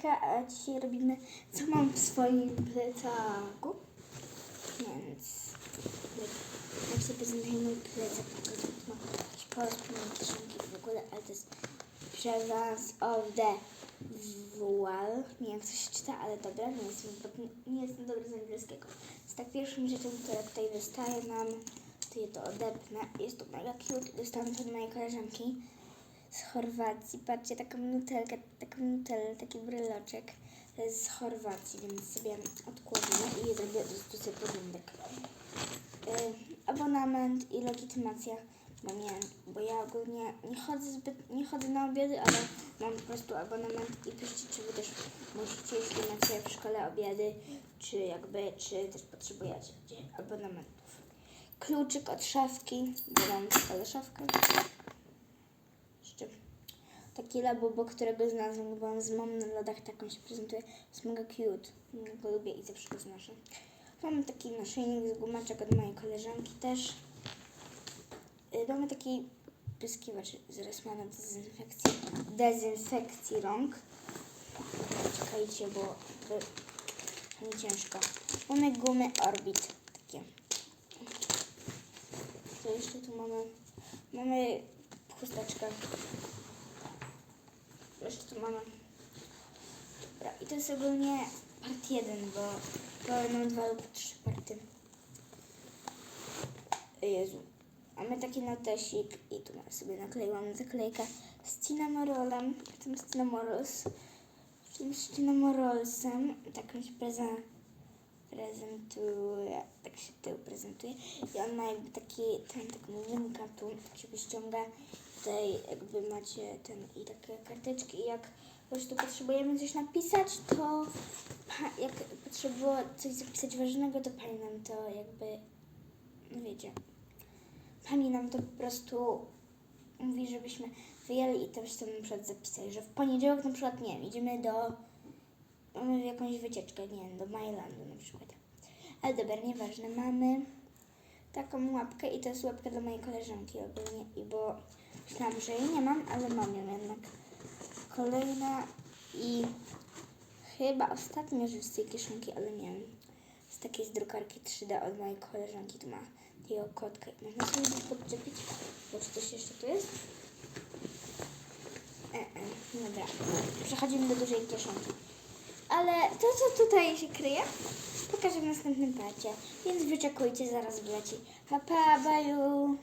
naklejka, a dzisiaj robimy co mam w swoim plecaku. Więc jak się prezentuje mój plecak, to mam jakieś kieszonki w ogóle, ale to jest Prevance of the Voile. Nie wiem, jak to się czyta, ale dobra, nie jestem, nie jestem dobry z angielskiego. Więc tak pierwszą rzeczą, która tutaj wystaje nam, to je to odepnę. Jest to mega cute. Dostałam to od mojej koleżanki z Chorwacji. Patrzcie, taką nutelkę, taką nutelę, taki bryloczek z Chorwacji, więc sobie odkładamy i zrobię tu sobie porządek. Y, abonament i legitymacja mam ja, bo ja ogólnie nie chodzę zbyt, nie chodzę na obiady, ale mam po prostu abonament i piszcie, czy wy też musicie, jeśli macie w szkole obiady, czy jakby, czy też potrzebujecie abonamentów. Kluczyk od szafki, bo mam w szkole szafkę. Taki labubo, którego znalazłam, mam z mamą na lodach, taką się prezentuje. Jest mega cute. Ja go lubię i zawsze go znoszę. Mamy taki naszyjnik z gumaczek od mojej koleżanki też. Y, Mamy taki pyskiwacz z Rossmana do dezynfekcji, dezynfekcji rąk. Czekajcie, bo nie ciężko. Mamy gumy Orbit, takie. Co jeszcze tu mamy? Mamy chusteczkę. Mamy. Dobra, i to jest ogólnie part jeden, bo bo mam dwa lub trzy party. Jezu. Mamy taki notesik i tu sobie nakleiłam zaklejkę z Cinnamorolem. Tym z Cinnamorols. Tym z Cinnamorolsem. Taką się prezen- prezentuje. Tak się tył prezentuje. I on ma jakby taki, ten, taką linkę tu, tak się wyściąga. Tutaj jakby macie ten i takie karteczki. I jak po prostu potrzebujemy coś napisać, to jak potrzebuje coś zapisać ważnego, to pani nam to jakby, no wiecie, pani nam to po prostu mówi, żebyśmy wyjęli i też tam na przykład zapisali, że w poniedziałek na przykład, nie wiem, idziemy do, mamy jakąś wycieczkę, nie wiem, do Mailandu na przykład. Ale dobra, nieważne, mamy taką łapkę i to jest łapka dla mojej koleżanki ogólnie, i bo myślałam, że jej nie mam, ale mam ją jednak. Kolejna i chyba ostatnia rzecz z tej kieszonki, ale nie wiem. Z takiej z drukarki 3D od mojej koleżanki. Tu ma takiego kotka i można sobie gdzieś podczepić. Bo czy coś jeszcze tu jest? E, e, dobra. Przechodzimy do dużej kieszonki. Ale to, co tutaj się kryje, pokażę w następnym parcie. Więc wyczekujcie, zaraz wleci. Pa, pa, baju.